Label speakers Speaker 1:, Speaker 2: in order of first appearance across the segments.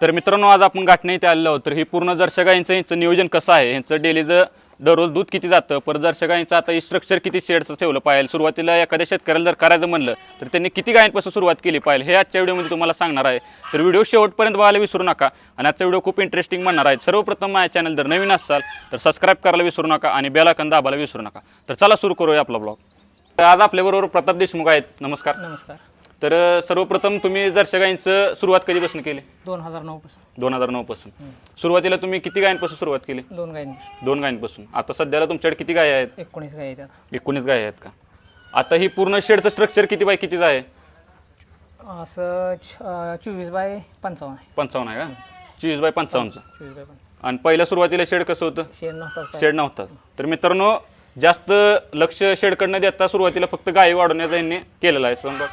Speaker 1: तर मित्रांनो आज आपण गाठणे इथे आलेलो आहोत. तर ही पूर्ण जर्शा गाईंचं यांचं नियोजन कसं आहे? यांचं डेलीचं दररोज दूध किती जातं? पर जर्शा गाईंचं आता स्ट्रक्चर किती शेडचं ठेवलं पाहिजे सुरुवातीला एखाद्या शेतकऱ्याला जर करायचं म्हणलं तर त्यांनी किती गायींपासून सुरुवात केली पाहिजे हे आजच्या व्हिडिओमध्ये तुम्हाला सांगणार आहे. तर व्हिडिओ शेवटपर्यंत बघायला विसरू नका आणि आजचा व्हिडिओ खूप इंटरेस्टिंग म्हणणार आहे. सर्वप्रथम माझ्या चॅनल जर नवीन असाल तर सबस्क्राईब करायला विसरू नका आणि बेलाकन दाबायला विसरू नका. तर चला सुरू करूया आपला ब्लॉग तर आज आपल्याबरोबर प्रताप देशमुख आहेत. नमस्कार.
Speaker 2: नमस्कार.
Speaker 1: तर सर्वप्रथम तुम्ही जर्शा गाईंचं सुरुवात कधीपासून केली?
Speaker 2: दोन हजार नऊ पासून
Speaker 1: दोन हजार नऊपासून. सुरुवातीला तुम्ही किती गायींपासून सुरुवात केली?
Speaker 2: दोन गायींपासून.
Speaker 1: दोन गायींपासून. आता सध्याला तुमच्याकडे किती गाय आहेत?
Speaker 2: एकोणीस गायी आहेत आता.
Speaker 1: एकोणीस गाय आहेत का? आता ही पूर्ण शेडचं स्ट्रक्चर किती बाय कितीचं आहे?
Speaker 2: असं छ- अं, चोवीस बाय पंचावन्न आहे.
Speaker 1: पंचावन्न आहे का? चोवीस बाय पंचावन्नचं
Speaker 2: चोवीस बाय पंचावन्न.
Speaker 1: आणि पहिल्या सुरुवातीला शेड कसं होतं?
Speaker 2: शेड नव्हता
Speaker 1: शेड नव्हतं. तर मित्रांनो जास्त लक्ष शेडकडनं देता सुरुवातीला फक्त गायी वाढवण्याचा यांनी केलेला आहे. समजा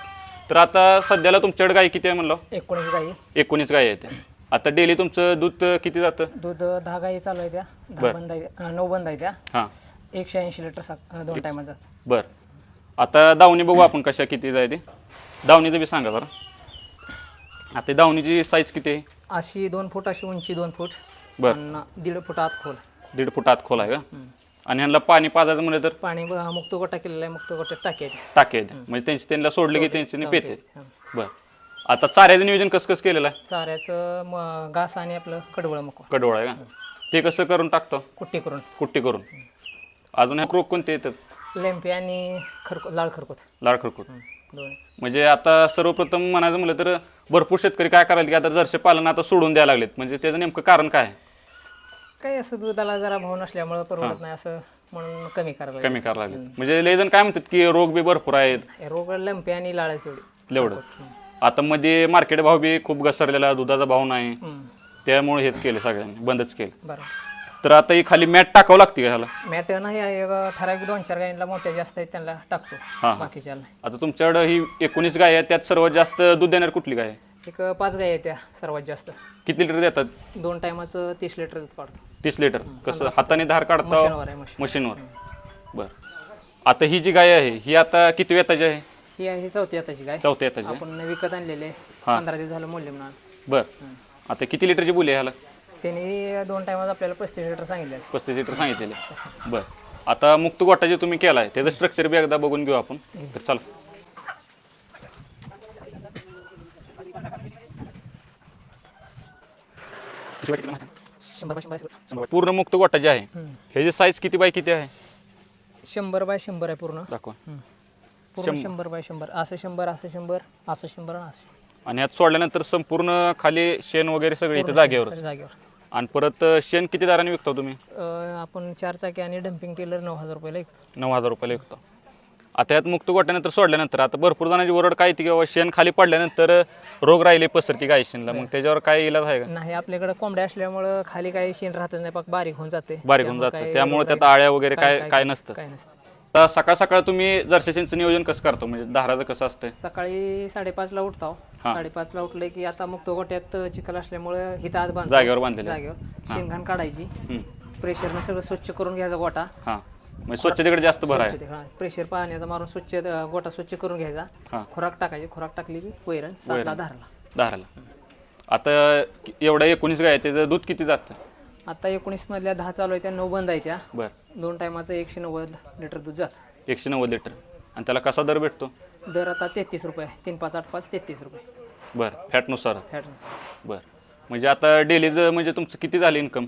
Speaker 1: तर आता सध्याला तुमच्याकडे गाय किती आहे म्हणलं?
Speaker 2: एकोणीस गायी.
Speaker 1: एकोणीस गाय आहेत. आता डेली तुमचं दूध किती जातं?
Speaker 2: दूध दहा गायी चालू आहे त्या. दहा बंद आहे अं, नऊ बंद आहे त्या.
Speaker 1: हां.
Speaker 2: एकशे ऐंशी लिटर अं, दोन टायमात जात
Speaker 1: बर. आता दावणी बघू आपण कशा किती जाय ते. दावणीचं बी सांगा बरं. आता दावणीची साईज किती आहे?
Speaker 2: अशी दोन फूट अशी उंची दोन फूट.
Speaker 1: बर.
Speaker 2: आणि दीड फूट आत खोल.
Speaker 1: दीड फूट आत खोल आहे का? आणि ह्यांना पाणी पाजायचं म्हणलं तर?
Speaker 2: पाणी ब- मुक्त गोटा केलेला आहे मुक्त गोट्यात टाकी आहे
Speaker 1: टाके म्हणजे त्यांची त्यांना सोडलं की त्यांची. पेते.
Speaker 2: हां.
Speaker 1: बर. आता चाऱ्याचं नियोजन कसं कसं केलेलं आहे?
Speaker 2: चाऱ्याचं म- घास आणि आपलं कडवळ मको.
Speaker 1: कडोळ आहे का? ते कसं करून टाकतो?
Speaker 2: कुट्टी करून.
Speaker 1: कुट्टी करून. अजून ह्या क्रोक कोणते येतात?
Speaker 2: लेंपी आणि खरको लाल खरकोत.
Speaker 1: लाळ खरकूट
Speaker 2: दोन
Speaker 1: म्हणजे आता सर्वप्रथम म्हणायचं म्हणलं तर भरपूर शेतकरी काय करायला की आता जरसे पालन आता सोडून द्यायला लागलेत. म्हणजे त्याचं नेमकं कारण काय आहे?
Speaker 2: काही असं दुधाला जरा भाव नसल्यामुळं परवडत नाही असं म्हणून कमी करायला लागले.
Speaker 1: कमी करायला लागलेत म्हणजे लय जण काय म्हणतात की रोग बी भरपूर आहेत.
Speaker 2: रोग लंपी आणि लाळाच एवढी.
Speaker 1: एवढं. आता मध्ये मार्केट भाव बी खूप घसरलेला दुधाचा भाव नाही. त्यामुळे हेच केले सगळ्यांनी बंदच केलं.
Speaker 2: बरं.
Speaker 1: तर आता ही खाली मॅट टाकावं लागते का ह्याला?
Speaker 2: मॅट नाही आहे, एक ठराविक दोन चार गायींना मोठ्या जास्त आहेत त्यांना टाकतो. बाकीच्या
Speaker 1: आता तुमच्याकडं ही एकोणीस गाय आहेत त्यात सर्वात जास्त दूध देणार कुठली गाय आहे?
Speaker 2: एक पाच गायी आहेत त्या सर्वात जास्त.
Speaker 1: किती लिटर देतात?
Speaker 2: दोन टायमाचं तीस लिटर दूध काढतो.
Speaker 1: तीस लिटर. कसं हाताने धार काढता
Speaker 2: मशीनवर आहे मशीन.
Speaker 1: मशीनवर. बर. आता ही जी गाय आहे ही आता किती वेताची आहे?
Speaker 2: ही आहे ही चौथी आताची गाय.
Speaker 1: चौथ्या येताची आहे?
Speaker 2: आपण विकत आणलेले
Speaker 1: हां.
Speaker 2: पंधरा दिवस झालं मूल्य म्हणून.
Speaker 1: बर. आता किती लिटरची बोली आहे ह्याला?
Speaker 2: त्यांनी दोन टायमात आपल्याला पस्तीस लिटर सांगितले
Speaker 1: पस्तीस लिटर सांगितलेले बर. आता मुक्त गोटा जे तुम्ही केला आहे त्याचं स्ट्रक्चर बी एकदा बघून घेऊ आपण. तर चला.
Speaker 2: शंभर बाय शंभर आहे.
Speaker 1: पूर्ण. मुक्त गोटा जे आहे
Speaker 2: हम्म.
Speaker 1: ह्याची साईज किती बाय किती आहे?
Speaker 2: शंभर बाय शंभर आहे पूर्ण.
Speaker 1: दाखवा.
Speaker 2: पूर्ण शंभर. बाय शंभर. असं शंभर असं शंभर असं शंभर आणि असं
Speaker 1: आणि यात सोडल्यानंतर संपूर्ण खाली शेण वगैरे सगळे इथं जागेवर.
Speaker 2: जागेवर.
Speaker 1: आणि परत शेण किती दाराने विकतो तुम्ही?
Speaker 2: अं, आपण चार चाकी आणि डम्पिंग टेलर नऊ हजार रुपयाला विकतो.
Speaker 1: नऊ हजार रुपयाला विकतो. आता यात मुक्त गोट्यानंतर सोडल्यानंतर आता भरपूर जणांची ओरड काय येते किंवा शेण खाली पडल्यानंतर रोग राहिले पसरती गाय शेणला. मग त्याच्यावर काय इलाज आहे का?
Speaker 2: नाही आपल्याकडे कोंबड्या असल्यामुळं खाली काही शेण राहतच नाही पाक बारीक होऊन जाते.
Speaker 1: बारीक होऊन जातं. त्यामुळे त्यात आळ्या वगैरे काय काय नसतं.
Speaker 2: काय नसतं.
Speaker 1: आता सकाळ सकाळ तुम्ही जर्शेशींचं नियोजन कसं करतो? म्हणजे धाराचं कसं असतंय?
Speaker 2: सकाळी साडेपाचला उठतो.
Speaker 1: हां.
Speaker 2: साडेपाचला उठलं की आता मुक्त गोट्यात चिखल असल्यामुळं हिता आत बांधतो.
Speaker 1: जागेवर बांधलेलं
Speaker 2: जागेवर. शेणघाण काढायची. प्रेशरनं सगळं स्वच्छ करून घ्यायचा गोटा.
Speaker 1: हां. म्हणजे स्वच्छतेकडे जास्त भर आहे.
Speaker 2: प्रेशर पाण्याचा मारून स्वच्छ अं, गोटा स्वच्छ करून घ्यायचा. खुराक टाकायची खुराक टाकली की वैरण सातला धारला.
Speaker 1: धाराला. आता कि- एवढ्या एकोणीस गाय त्याचं दूध किती जातं?
Speaker 2: आता एकोणीस मधल्या दहा चालू आहे त्या नऊ बंद आहे त्या.
Speaker 1: बरं.
Speaker 2: दोन टायमाचं एकशे नव्वद लिटर दूध जात.
Speaker 1: एकशे नव्वद लिटर. आणि त्याला कसा दर भेटतो?
Speaker 2: दर आता तेहतीस रुपये. आहे. तीन पाच आठ पाच तेहतीस रुपये.
Speaker 1: बरं. फॅटनुसार.
Speaker 2: फॅट
Speaker 1: बरं. म्हणजे आता डेलीचं म्हणजे तुमचं किती झालं इन्कम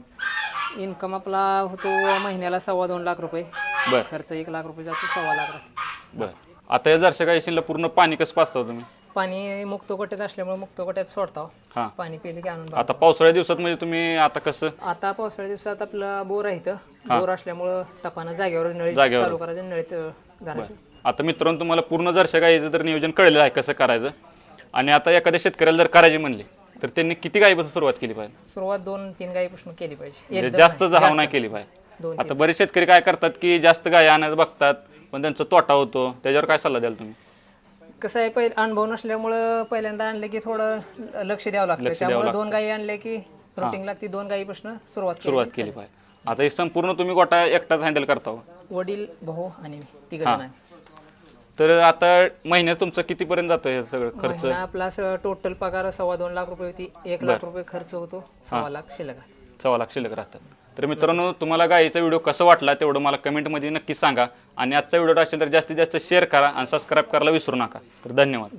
Speaker 2: इन्कम आपला होतो महिन्याला सव्वा दोन लाख रुपये.
Speaker 1: बरं.
Speaker 2: खर्च एक लाख रुपये जातो सव्वा लाख रुपये.
Speaker 1: बरं. आता या जरशा गायशीला पूर्ण पाणी कसं पाचता तुम्ही?
Speaker 2: पाणी मुक्त गोट्यात असल्यामुळे मुक्त गोट्यात सोडतो
Speaker 1: हां.
Speaker 2: पाणी पिले की आणून
Speaker 1: आता पावसाळ्या दिवसात म्हणजे तुम्ही आता कसं?
Speaker 2: आता पावसाळ्या दिवसात आपला बोर आहे इथं. बोर असल्यामुळं टपानं जागेवर नळी
Speaker 1: जागेवर.
Speaker 2: चालू करायचं नळीत घालायचं
Speaker 1: आता मित्रांनो तुम्हाला पूर्ण जरशा गायीचं तर नियोजन कळलेलं आहे कसं करायचं? आणि आता एखाद्या शेतकऱ्याला जर करायची म्हणली तर त्यांनी किती गायीपासून सुरुवात केली पाहिजे?
Speaker 2: सुरुवात दोन तीन गायीपासून केली पाहिजे.
Speaker 1: म्हणजे
Speaker 2: एकदम
Speaker 1: जास्त
Speaker 2: नाही.
Speaker 1: जहाव नाही केली पाहिजे.
Speaker 2: दोन
Speaker 1: आता बरेच शेतकरी काय करतात की जास्त गाय आणायचं बघतात पण त्यांचा तोटा होतो. त्याच्यावर काय सल्ला द्याल तुम्ही?
Speaker 2: कसं आहे पहिले अनुभव नसल्यामुळं पहिल्यांदा आणले की थोडं लक्ष द्यावं लागतं. त्यामुळे दोन गायी आणले की रुटीन लागते दोन गायीपासून सुरुवात केली
Speaker 1: सुरुवात केली पाहिजे. आता हे संपूर्ण तुम्ही गोटा एकटाच हँडल करता हो.
Speaker 2: वडील भाऊ आणि तिघ जण आहे.
Speaker 1: तर आता महिन्यात तुमचं कितीपर्यंत जातं हे सगळं खर्च?
Speaker 2: महिना आपला टोटल पगार सव्वा दोन लाख रुपये होती. एक लाख रुपये खर्च होतो. सव्वा लाख शिल्लक आहे.
Speaker 1: सव्वा लाख शिल्लक राहतात तर मित्रांनो तुम्हाला गाईचा व्हिडिओ कसा वाटला तेवढं मला कमेंटमध्ये नक्की सांगा. आणि आजचा व्हिडिओ असेल तर जास्तीत जास्त शेअर करा आणि सबस्क्राईब करायला विसरू नका. तर धन्यवाद.